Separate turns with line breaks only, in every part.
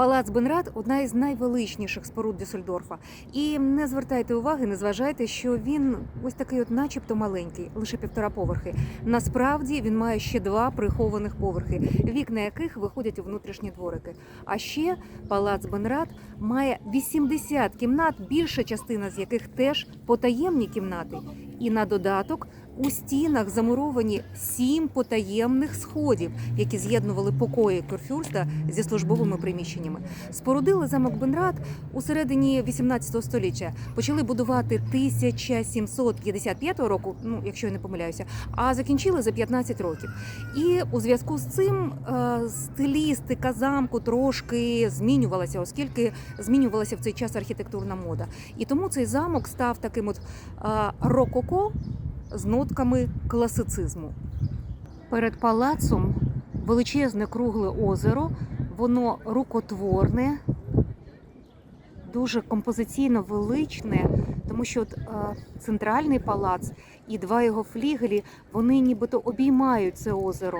Палац Бенрад одна із найвеличніших споруд Дюссельдорфа. І не звертайте уваги, не зважайте, що він ось такий, от, начебто маленький, лише півтора поверхи. Насправді він має ще два прихованих поверхи, вікна яких виходять у внутрішні дворики. А ще палац Бенрад має 80 кімнат, більша частина з яких теж потаємні кімнати. І на додаток у стінах замуровані сім потаємних сходів, які з'єднували покої Кюрфюрста зі службовими приміщеннями. Спорудили замок Бенрад у середині 18 століття. Почали будувати 1755 року, ну якщо я не помиляюся, а закінчили за 15 років. І у зв'язку з цим е, стилістика замку трошки змінювалася, оскільки змінювалася в цей час архітектурна мода. І тому цей замок став таким от е, рококо з нотками класицизму. Перед палацом величезне кругле озеро, воно рукотворне, дуже композиційно величне, тому що от, е, центральний палац і два його флігелі вони нібито обіймають це озеро.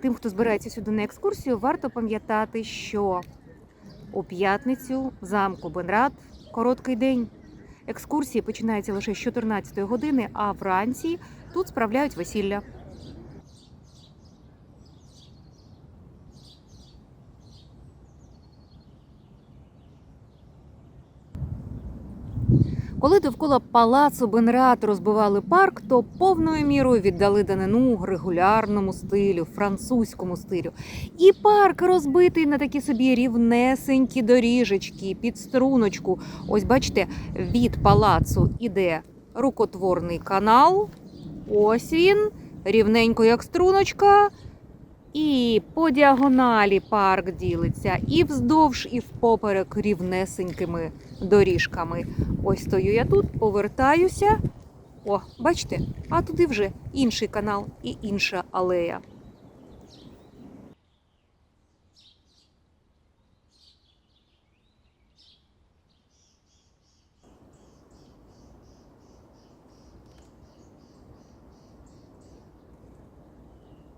Тим, хто збирається сюди на екскурсію, варто пам'ятати, що у п'ятницю в замку Бенрад короткий день. Екскурсії починаються лише з 14 години, а вранці тут справляють весілля. Коли довкола палацу Бенрат розбивали парк, то повною мірою віддали данину регулярному стилю, французькому стилю. І парк розбитий на такі собі рівнесенькі доріжечки під струночку. Ось бачите, від палацу іде рукотворний канал. Ось він, рівненько як струночка. І по діагоналі парк ділиться, і вздовж, і впоперек рівнесенькими доріжками. Ось стою я тут, повертаюся. О, бачите, а туди вже інший канал і інша алея.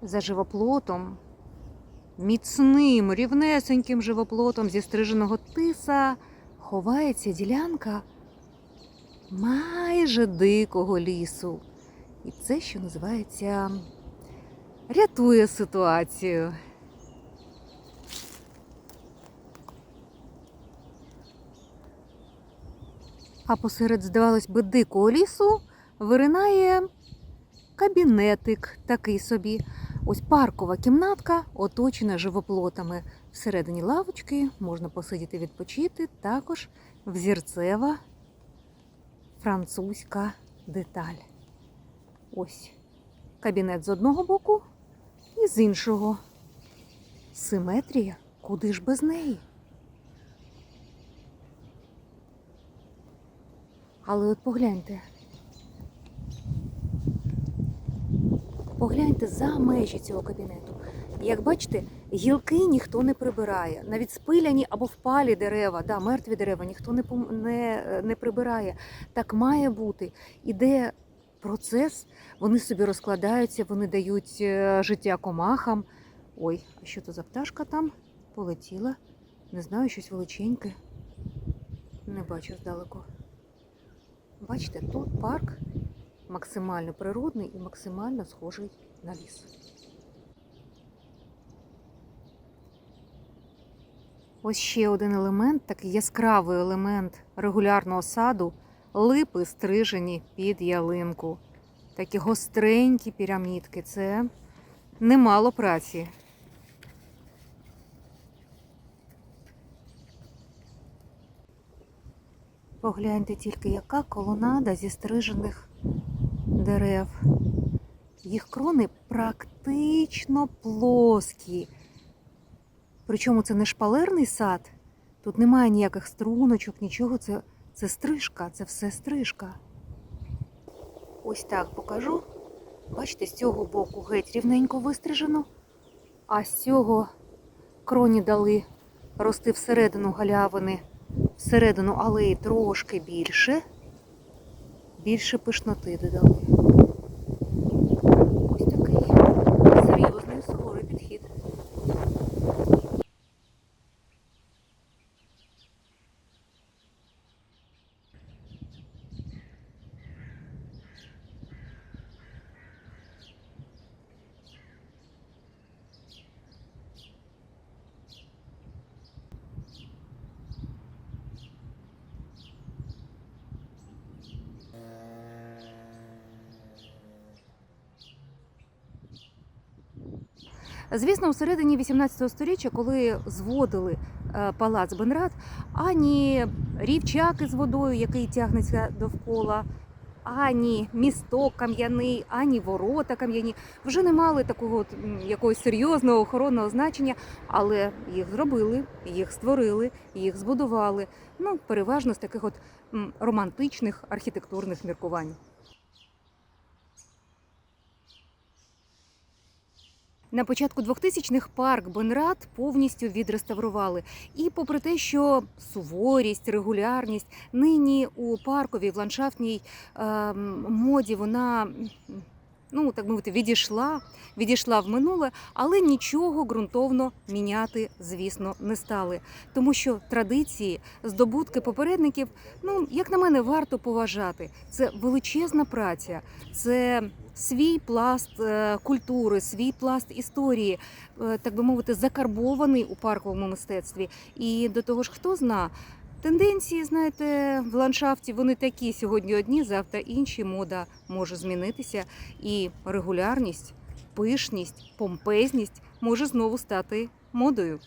За живоплотом, міцним, рівнесеньким живоплотом зі стриженого тиса ховається ділянка майже дикого лісу. І це, що називається, рятує ситуацію. А посеред, здавалось би, дикого лісу виринає кабінетик такий собі. Ось паркова кімнатка, оточена живоплотами. Всередині лавочки можна посидіти відпочити. Також взірцева французька деталь. Ось кабінет з одного боку і з іншого. Симетрія, куди ж без неї? Але от погляньте, Погляньте за межі цього кабінету. Як бачите, гілки ніхто не прибирає. Навіть спиляні або впалі дерева, да, мертві дерева ніхто не, не, не прибирає. Так має бути. Іде процес, вони собі розкладаються, вони дають е, життя комахам. Ой, а що то за пташка там? Полетіла. Не знаю, щось величеньке. Не бачу здалеку. Бачите, тут парк максимально природний і максимально схожий на ліс. Ось ще один елемент, такий яскравий елемент регулярного саду липи стрижені під ялинку. Такі гостренькі пірамідки. Це немало праці. Погляньте тільки, яка колонада зі стрижених дерев. Їх крони практично плоскі. Причому це не шпалерний сад, тут немає ніяких струночок, нічого. Це, це стрижка, це все стрижка. Ось так покажу. Бачите, з цього боку геть рівненько вистрижено, а з цього кроні дали рости всередину галявини, всередину алеї трошки більше більше пишноти додали. Ось такий серйозний суворий підхід. Звісно, у середині 18 століття, коли зводили е, палац Бенрад, ані рівчак із водою, який тягнеться довкола, ані місток кам'яний, ані ворота кам'яні вже не мали такого якогось серйозного охоронного значення, але їх зробили, їх створили, їх збудували. Ну, переважно з таких от романтичних архітектурних міркувань. На початку 2000-х парк Бенрад повністю відреставрували. І попри те, що суворість, регулярність нині у парковій в ландшафтній е, моді вона. Ну, так мовити, відійшла, відійшла в минуле, але нічого ґрунтовно міняти, звісно, не стали. Тому що традиції, здобутки попередників, ну, як на мене, варто поважати. Це величезна праця, це свій пласт е, культури, свій пласт історії, е, так би мовити, закарбований у парковому мистецтві. І до того ж, хто зна. Тенденції, знаєте, в ландшафті вони такі сьогодні одні, завтра інші. Мода може змінитися, і регулярність, пишність, помпезність може знову стати модою.